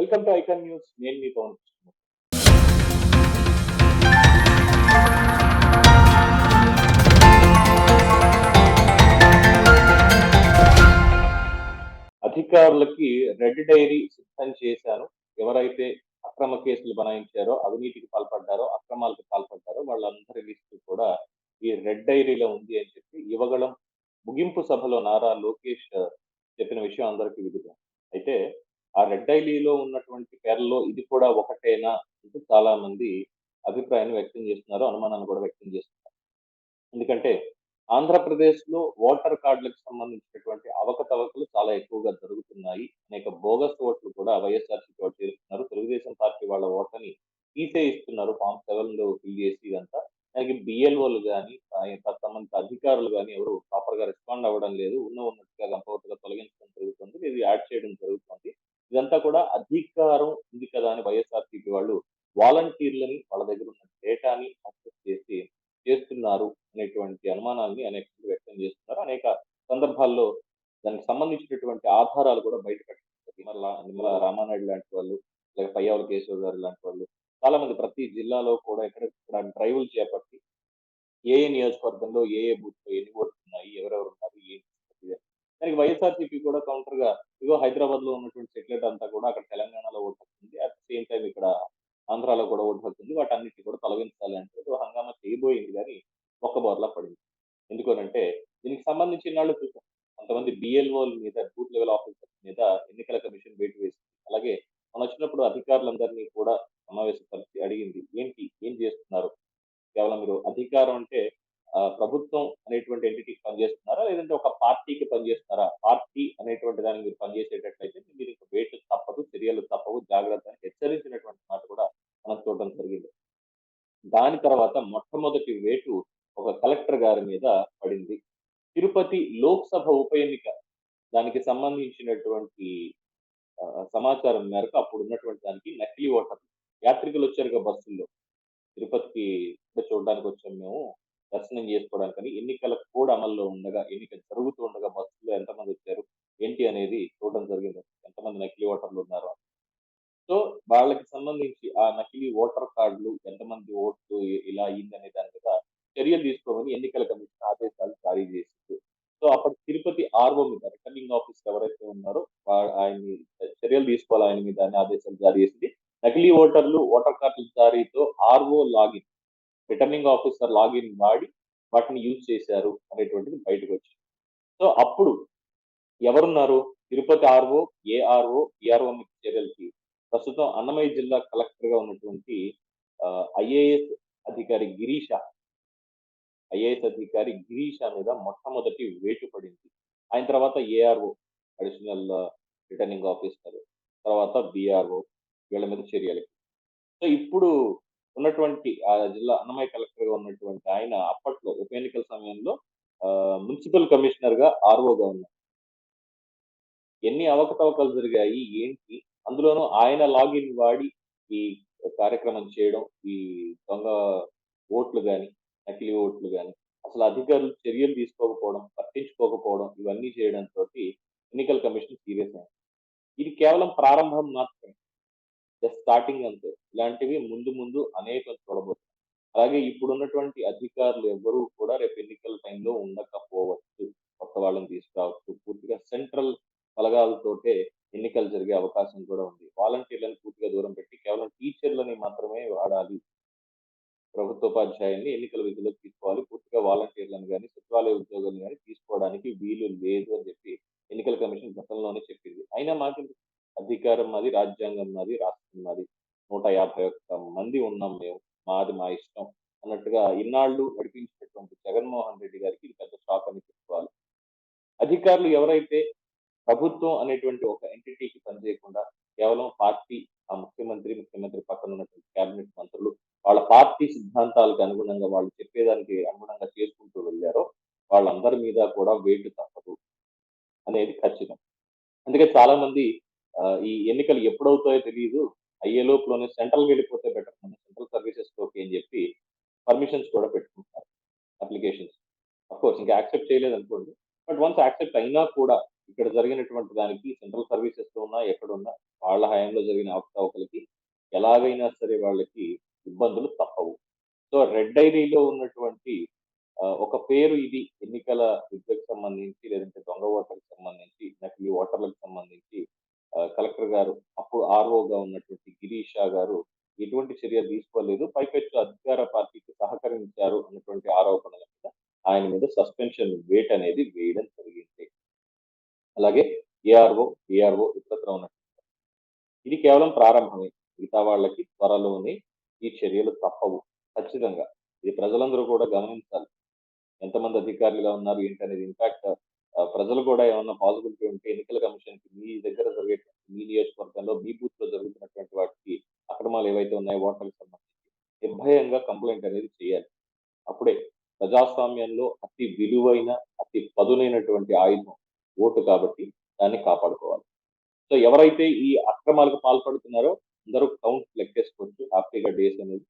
Welcome to icon news. నేను మీ పవన్ అధికారులకి red dairy సిద్ధం చేశాను. ఎవరైతే అక్రమ కేసులు బనాయించారో అవినీతికి పాల్పడ్డారో అక్రమాలకు పాల్పడ్డారో వాళ్ళందరి లిస్టు కూడా ఈ రెడ్ డైరీలో ఉంది అని చెప్పి యువగళం ముగింపు సభలో నారా లోకేష్ చెప్పిన విషయం అందరికీ విదితం. అయితే ఆ రెడ్ డైరీలో ఉన్నటువంటి పేర్లలో ఇది కూడా ఒకటేనా అంటూ చాలా మంది అభిప్రాయాన్ని వ్యక్తం చేస్తున్నారు అనుమానాన్ని కూడా వ్యక్తం చేస్తున్నారు. ఎందుకంటే ఆంధ్రప్రదేశ్లో ఓటర్ కార్డులకు సంబంధించినటువంటి అవకతవకలు చాలా ఎక్కువగా జరుగుతున్నాయి. అనేక బోగస్ ఓట్లు కూడా వైఎస్ఆర్సీపీ వాళ్ళు చేరుతున్నారు తెలుగుదేశం పార్టీ వాళ్ళ ఓట్లని తీసేయిస్తున్నారు. ఫామ్ సెవెన్లో ఫిల్ చేసి ఇదంతా. దానికి బిఎల్ఓలు కానీ సంబంధిత అధికారులు కానీ ఎవరు ప్రాపర్గా రెస్పాండ్ అవ్వడం లేదు. ఉన్న ఉన్నట్టుగా గంపవట్టుగా తొలగించడం జరుగుతుంది. ఇది యాడ్ చేయడం జరుగుతుంది. ఇదంతా కూడా అధికారం ఉంది కదా అని వైఎస్ఆర్సీపీ వాళ్ళు వాలంటీర్లని వాళ్ళ దగ్గర ఉన్న డేటాని యాక్సెస్ చేసి చేస్తున్నారు అనేటువంటి అనుమానాన్ని అనేక వ్యక్తం చేస్తున్నారు. అనేక సందర్భాల్లో దానికి సంబంధించినటువంటి ఆధారాలు కూడా బయట పెట్టారు నిమ్మల నిమ్మల రామానాయుడు లాంటి వాళ్ళు లేక పయ్యావుల కేశవ్ గారు లాంటి వాళ్ళు చాలా మంది ప్రతి జిల్లాలో కూడా ఎక్కడెక్కడ డ్రైవ్లు చేపట్టి ఏ ఏ నియోజకవర్గంలో ఏ ఏ బూత్ ఎన్ని ఓట్లు ఉన్నాయి ఎవరెవరు ఉన్నారు ఏంటి దానికి వైఎస్ఆర్సీపీ కూడా కౌంటర్గా ఇగో హైదరాబాద్లో ఉన్నటువంటి సెటిలైట్ అంతా కూడా అక్కడ తెలంగాణలో ఓటు హక్కుంది అట్ సేమ్ టైం ఇక్కడ ఆంధ్రాలో కూడా ఓటు హక్కుంది వాటన్నిటి కూడా తొలగించాలి అంటే హంగామా చేయబోయింది కానీ ఒక్క బోర్లా పడింది. ఎందుకనంటే దీనికి సంబంధించిన వాళ్ళు చూసాం. కొంతమంది బిఎల్ఓల మీద బూత్ లెవెల్ ఆఫీసర్స్ మీద ఎన్నికల కమిషన్ వేటు వేసింది. అలాగే మనం వచ్చినప్పుడు అధికారులందరినీ కూడా సమావేశపరిచి అడిగింది ఏంటి? ఏం చేస్తున్నారు? కేవలం మీరు అధికారం అంటే ప్రభుత్వం అనేటువంటి ఎంటిటీకి పనిచేస్తున్నారా? లేదంటే ఒక పార్టీకి పనిచేస్తున్నారా? పార్టీ అనేటువంటి దానికి మీరు పనిచేసేటట్లయితే మీరు ఇంకా వేటు తప్పదు చర్యలు తప్పవు జాగ్రత్త అని హెచ్చరించినటువంటి మాట కూడా మనం చూడడం జరిగింది. దాని తర్వాత మొట్టమొదటి వేటు ఒక కలెక్టర్ గారి మీద పడింది. తిరుపతి లోక్సభ ఉప ఎన్నిక దానికి సంబంధించినటువంటి సమాచారం మేరకు అప్పుడు ఉన్నటువంటి దానికి నకిలీ ఓటర్లు యాత్రికులు వచ్చారు బస్సుల్లో. తిరుపతికి చూడడానికి వచ్చాం మేము. దర్శనం చేసుకోవడానికి ఎన్నికల కోడ్ అమల్లో ఉండగా ఎన్నిక జరుగుతూ ఉండగా బస్సులో ఎంతమంది వచ్చారు ఏంటి అనేది చూడడం జరిగింది. ఎంతమంది నకిలీ ఓటర్లు ఉన్నారు సో వాళ్ళకి సంబంధించి ఆ నకిలీ ఓటర్ కార్డులు ఎంతమంది ఓట్లు ఇలా అయింది అనే దాని మీద చర్యలు తీసుకోమని ఎన్నికల కమిషన్ ఆదేశాలు జారీ చేసింది. సో అప్పుడు తిరుపతి ఆర్ఓ మీద రిటర్నింగ్ ఆఫీసర్ ఎవరైతే ఉన్నారో ఆయన ఆయన్ని చర్యలు తీసుకోవాలి ఆయన మీద ఆదేశాలు జారీ చేసింది. నకిలీ ఓటర్లు ఓటర్ కార్డుల జారీతో RO login returning officer login వాడి వాటిని యూజ్ చేశారు అనేటువంటిది బయటకు వచ్చింది. సో అప్పుడు ఎవరున్నారు? తిరుపతి ఆర్ఓ ఏఆర్ఓ ఈఆర్ఓ చర్యలకి ప్రస్తుతం అన్నమయ్య జిల్లా కలెక్టర్గా ఉన్నటువంటి ఐఏఎస్ అధికారి గిరీష ఐఏఎస్ అధికారి గిరీష మీద మొట్టమొదటి వేటు పడింది. ఆయన తర్వాత ఏఆర్ఓ అడిషనల్ రిటర్నింగ్ ఆఫీసర్ తర్వాత బిఆర్ఓ వీళ్ళ మీద చర్యలు సో ఇప్పుడు ఉన్నటువంటి ఆ జిల్లా అన్నమయ్య కలెక్టర్గా ఉన్నటువంటి ఆయన అప్పట్లో ఉప ఎన్నికల సమయంలో ఆ, మున్సిపల్ కమిషనర్గా ఆర్ఓగా ఉన్నారు. ఎన్ని అవకతవకలు జరిగాయి ఏంటి? అందులోనూ ఆయన లాగిన్ వాడి ఈ కార్యక్రమం చేయడం ఈ దొంగ ఓట్లు కానీ నకిలీ ఓట్లు కానీ అసలు అధికారులు చర్యలు తీసుకోకపోవడం పట్టించుకోకపోవడం ఇవన్నీ చేయడంతో ఎన్నికల కమిషన్ సీరియస్ అయింది. ఇది కేవలం ప్రారంభం మాత్రమే. జస్ట్ స్టార్టింగ్ అంతే. ఇలాంటివి ముందు ముందు అనేకం చూడబోతుంది అలాగే ఇప్పుడు ఉన్నటువంటి అధికారులు ఎవరు కూడా రేపు ఎన్నికల టైంలో ఉండకపోవచ్చు. కొత్త వాళ్ళని తీసుకురావచ్చు. పూర్తిగా సెంట్రల్ బలగాలతోటే ఎన్నికలు జరిగే అవకాశం కూడా ఉంది. వాలంటీర్లను పూర్తిగా దూరం పెట్టి కేవలం టీచర్లని మాత్రమే వాడాలి. ప్రభుత్వోపాధ్యాయుల్ని ఎన్నికల విధులకు తీసుకోవాలి. పూర్తిగా వాలంటీర్లను కానీ సచివాలయ ఉద్యోగులను కానీ తీసుకోవడానికి వీలు లేదు అని చెప్పి ఎన్నికల కమిషన్ గతంలోనే చెప్పింది. అయినా మాకు అధికారం మాది రాజ్యాంగం మాది రాష్ట్రం మాది నూట యాభై ఒక్క మంది ఉన్నాం మేము. మాది మా ఇష్టం అన్నట్టుగా ఇన్నాళ్ళు నడిపించినటువంటి జగన్మోహన్ రెడ్డి గారికి ఇది పెద్ద షాక్ అని చెప్పుకోవాలి. అధికారులు ఎవరైతే ప్రభుత్వం అనేటువంటి ఒక ఎంటిటీకి పనిచేయకుండా కేవలం పార్టీ ఆ ముఖ్యమంత్రి ముఖ్యమంత్రి పక్కన ఉన్నటువంటి కేబినెట్ మంత్రులు వాళ్ళ పార్టీ సిద్ధాంతాలకు అనుగుణంగా వాళ్ళు చెప్పేదానికి అనుగుణంగా చేసుకుంటూ వెళ్ళారో వాళ్ళందరి మీద కూడా వేటు తప్పదు అనేది ఖచ్చితం. అందుకే చాలా మంది ఈ ఎన్నికలు ఎప్పుడవుతాయో తెలియదు. అయ్యే లోపులోనే సెంట్రల్ వెళ్ళిపోతే బెటర్ సెంట్రల్ సర్వీసెస్ తోటి అని చెప్పి పర్మిషన్స్ కూడా పెట్టుకుంటారు అప్లికేషన్స్ కోర్స్ ఇంకా యాక్సెప్ట్ చేయలేదు అనుకోండి బట్ వన్స్ యాక్సెప్ట్ అయినా కూడా ఇక్కడ జరిగినటువంటి దానికి సెంట్రల్ సర్వీసెస్‌లో ఉన్నా, ఎక్కడున్నా వాళ్ళ హయాంలో జరిగిన అవకతవకలకి ఎలాగైనా సరే వాళ్ళకి ఇబ్బందులు తప్పవు. సో, రెడ్ డైరీలో ఉన్నటువంటి ఒక పేరు ఇది ఎన్నికల విద్యకు సంబంధించి, లేదంటే దొంగ ఓట్లకు సంబంధించి, నకిలీ ఓటర్లకు సంబంధించి కలెక్టర్ గారు అప్పుడు ఆర్‌ఓగా ఉన్నటువంటి గిరీష్ గారు ఎటువంటి చర్య తీసుకోలేదు. పైపెచ్చు అధికార పార్టీకి సహకరించారు అన్నటువంటి ఆరోపణల మీద ఆయన మీద సస్పెన్షన్ వేట్ అనేది వేయడం జరిగింది. అలాగే ఏఆర్‌ఓ, డీఆర్‌ఓ ఇతరత్రా ఉన్నట్టు ఇది కేవలం ప్రారంభమే. మిగతా వాళ్ళకి త్వరలోనే ఈ చర్యలు తప్పవు. ఖచ్చితంగా. ఇది ప్రజలందరూ కూడా గమనించాలి. ఎంతమంది అధికారులు ఉన్నారు ఏంటనేది ఇన్‌ఫాక్ట్ ప్రజలు కూడా ఏమన్నా పాజిబిలిటీ ఉంటే ఎన్నికల కమిషన్కి మీ దగ్గర జరిగేటువంటి మీ నియోజకవర్గంలో, మీ బూత్‌లో జరుగుతున్నటువంటి వాటికి అక్రమాలు ఏవైతే ఉన్నాయో ఓటర్లకు సంబంధించి నిర్భయంగా కంప్లైంట్ అనేది చేయాలి. అప్పుడే ప్రజాస్వామ్యంలో అతి విలువైన, అతి పదునైనటువంటి ఆయుధం ఓటు కాబట్టి దాన్ని కాపాడుకోవాలి. సో, ఎవరైతే ఈ అక్రమాలకు పాల్పడుతున్నారో అందరూ కౌంట్ లెక్కేసుకోవచ్చు. హ్యాపీగా డేస్ అనేది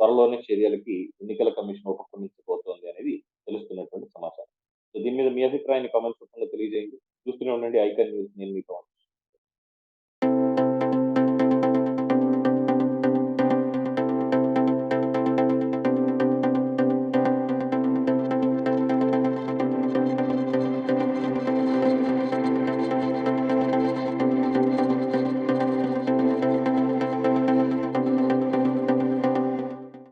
త్వరలోనే చర్యలకి ఎన్నికల కమిషన్ ఉపక్రమించబోతోంది అనేది తెలుస్తున్నటువంటి సమాచారం. సో, దీని మీద మీ అభిప్రాయాన్ని కామెంట్స్ రూపంలో తెలియజేయండి. చూస్తూనే ఉండండి ఐకాన్ న్యూస్. నేను మీతో